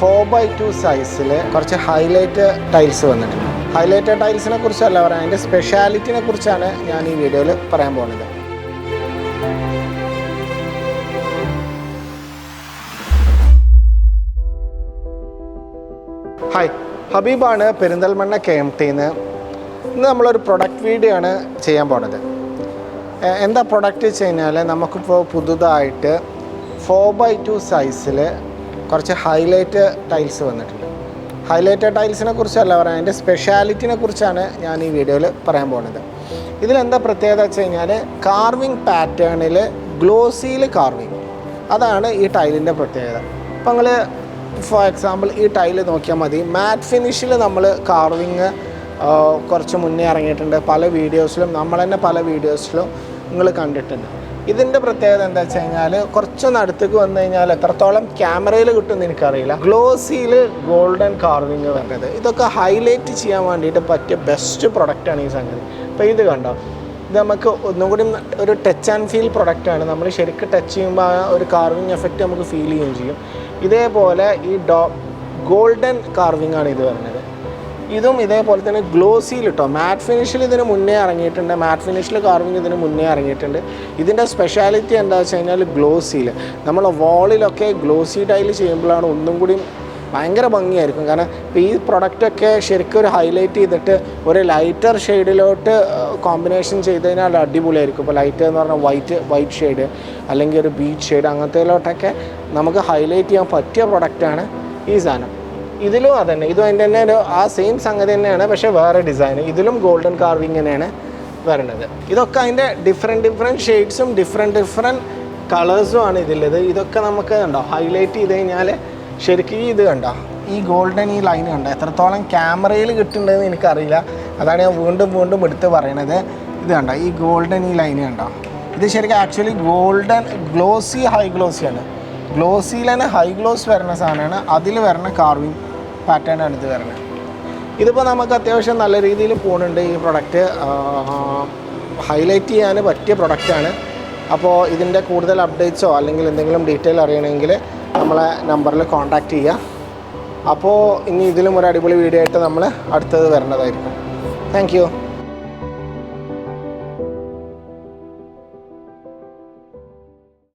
Four by two സൈസിൽ കുറച്ച് highlight tiles വന്നിട്ടുണ്ട്. ഹൈലൈറ്റ് ടൈൽസിനെ കുറിച്ചല്ല പറയാം അതിന്റെ സ്പെഷ്യാലിറ്റിനെ കുറിച്ചാണ് ഞാൻ ഈ വീഡിയോയിൽ പറയാൻ പോകുന്നത്. ഹായ് ഹബീബാണ് പെരിന്തൽമണ്ണ കെ എം ടിന്ന് ഇന്ന് നമ്മളൊരു പ്രൊഡക്റ്റ് വീഡിയോ ആണ് ചെയ്യാൻ പോണത്. എന്താ പ്രൊഡക്റ്റ് വെച്ച് കഴിഞ്ഞാൽ നമുക്കിപ്പോൾ പുതുതായിട്ട് ഫോർ ബൈ ടു സൈസിൽ കുറച്ച് ഹൈലൈറ്റ് ടൈൽസ് വന്നിട്ടുണ്ട്. ഹൈലൈറ്റ് ടൈൽസിനെ കുറിച്ചല്ല പറയാൻ അതിന്റെ സ്പെഷ്യാലിറ്റിനെ കുറിച്ചാണ് ഞാൻ ഈ വീഡിയോയിൽ പറയാൻ പോകുന്നത്. ഇതിലെന്താ പ്രത്യേകത വെച്ച് കഴിഞ്ഞാൽ കാർവിങ് പാറ്റേണിൽ ഗ്ലോസിയിൽ കാർവിങ് അതാണ് ഈ ടൈലിന്റെ പ്രത്യേകത. അപ്പോൾ നിങ്ങൾ ഫോർ എക്സാമ്പിൾ ഈ ടൈൽ നോക്കിയാൽ മതി. മാറ്റ് ഫിനിഷിൽ നമ്മൾ കാർവിങ് കുറച്ച് മുന്നേ ഇറങ്ങിയിട്ടുണ്ട്. പല വീഡിയോസിലും നമ്മൾ തന്നെ പല വീഡിയോസിലും നിങ്ങൾ കണ്ടിട്ടുണ്ട്. ഇതിന്റെ പ്രത്യേകത എന്താ വെച്ച് കഴിഞ്ഞാൽ കുറച്ചൊന്ന് അടുത്തേക്ക് വന്നു കഴിഞ്ഞാൽ എത്രത്തോളം ക്യാമറയിൽ കിട്ടുമെന്ന് എനിക്കറിയില്ല. ഗ്ലോസിയിൽ ഗോൾഡൻ കാർവിങ് വരുന്നത് ഇതൊക്കെ ഹൈലൈറ്റ് ചെയ്യാൻ വേണ്ടിയിട്ട് പറ്റിയ ബെസ്റ്റ് പ്രൊഡക്റ്റാണ് ഈ സംഗതി. അപ്പോൾ ഇത് കണ്ടോ? ഇത് നമുക്ക് ഒന്നും കൂടി ഒരു ടച്ച് ആൻഡ് ഫീൽ പ്രൊഡക്റ്റാണ് നമ്മൾ ശരിക്കും ടച്ച് ചെയ്യുമ്പോൾ ആ ഒരു കാർവിങ് എഫക്റ്റ് നമുക്ക് ഫീൽ ചെയ്യുകയും ചെയ്യും. ഇതേപോലെ ഈ ഡോ ഗോൾഡൻ കാർവിംഗ് ആണ് ഇത് വരുന്നത്. ഇതും ഇതേപോലെ തന്നെ ഗ്ലോസിയിൽ കേട്ടോ മാറ്റ് ഫിനിഷിൽ ഇതിന് മുന്നേ ഇറങ്ങിയിട്ടുണ്ട്. മാറ്റ് ഫിനിഷിൽ കാർവിംഗ് ഇതിന് മുന്നേ ഇറങ്ങിയിട്ടുണ്ട്. ഇതിന്റെ സ്പെഷ്യാലിറ്റി എന്താ വെച്ച് കഴിഞ്ഞാൽ ഗ്ലോസിയിൽ. നമ്മൾ വാളിലൊക്കെ ഗ്ലോസി ടൈൽ ചെയ്യുമ്പോഴാണ് ഒന്നും കൂടി ഭയങ്കര ഭംഗിയായിരിക്കും. കാരണം ഇപ്പോൾ ഈ പ്രൊഡക്റ്റൊക്കെ ശരിക്കും ഒരു ഹൈലൈറ്റ് ചെയ്തിട്ട് ഒരു ലൈറ്റർ ഷെയ്ഡിലോട്ട് കോമ്പിനേഷൻ ചെയ്ത് കഴിഞ്ഞാൽ അടിപൊളിയായിരിക്കും. ഇപ്പോൾ ലൈറ്റ് എന്ന് പറഞ്ഞാൽ വൈറ്റ് വൈറ്റ് ഷെയ്ഡ് അല്ലെങ്കിൽ ഒരു ബീച്ച് ഷെയ്ഡ് അങ്ങനത്തേലോട്ടൊക്കെ നമുക്ക് ഹൈലൈറ്റ് ചെയ്യാൻ പറ്റിയ പ്രൊഡക്റ്റാണ് ഈ സാധനം. ഇതിലും അതന്നെ. ഇതും അതിന്റെ തന്നെ ഒരു ആ സെയിം സംഗതി തന്നെയാണ്. പക്ഷേ വേറെ ഡിസൈൻ ഇതിലും ഗോൾഡൻ കാർവിങ് തന്നെയാണ് വരുന്നത് ഇതൊക്കെ അതിന്റെ ഡിഫറെന്റ് ഡിഫറെന്റ് ഷെയ്ഡ്സും ഡിഫറെന്റ് ഡിഫറെന്റ് കളേഴ്സും ആണ് ഇതിലുള്ളത്. ഇതൊക്കെ നമുക്ക് കണ്ടോ ഹൈലൈറ്റ് ചെയ്ത് കഴിഞ്ഞാൽ ശരിക്കും ഇത് കണ്ടോ ഈ ഗോൾഡൻ ഈ ലൈൻ കണ്ടോ എത്രത്തോളം ക്യാമറയിൽ കിട്ടുന്നുണ്ടെന്ന് എനിക്കറിയില്ല. അതാണ് ഞാൻ വീണ്ടും വീണ്ടും എടുത്ത് പറയണത്. ഇത് കണ്ടോ ഈ ഗോൾഡൻ ഈ ലൈൻ കണ്ടോ. ഇത് ശരിക്കും ആക്ച്വലി ഗോൾഡൻ ഗ്ലോസി ഹൈ ഗ്ലോസിയാണ് ഗ്ലോസിയിൽ തന്നെ ഹൈ ഗ്ലോസ് വരുന്ന സാധനമാണ്. അതിൽ വരുന്ന കാർവിങ് പാറ്റേൺ ആണ് ഇത് വരുന്നത്. ഇതിപ്പോൾ നമുക്ക് അത്യാവശ്യം നല്ല രീതിയിൽ പോകുന്നുണ്ട് ഈ പ്രൊഡക്റ്റ് ഹൈലൈറ്റ് ചെയ്യാൻ പറ്റിയ പ്രൊഡക്റ്റാണ് അപ്പോൾ ഇതിന്റെ കൂടുതൽ അപ്ഡേറ്റ്സോ അല്ലെങ്കിൽ എന്തെങ്കിലും ഡീറ്റെയിൽ അറിയണമെങ്കിൽ നമ്മളെ നമ്പറിൽ കോൺടാക്റ്റ് ചെയ്യുക അപ്പോൾ ഇനി ഇതിലും ഒരു അടിപൊളി വീഡിയോ ആയിട്ട് നമ്മൾ അടുത്തത് വരേണ്ടതായിരിക്കും താങ്ക്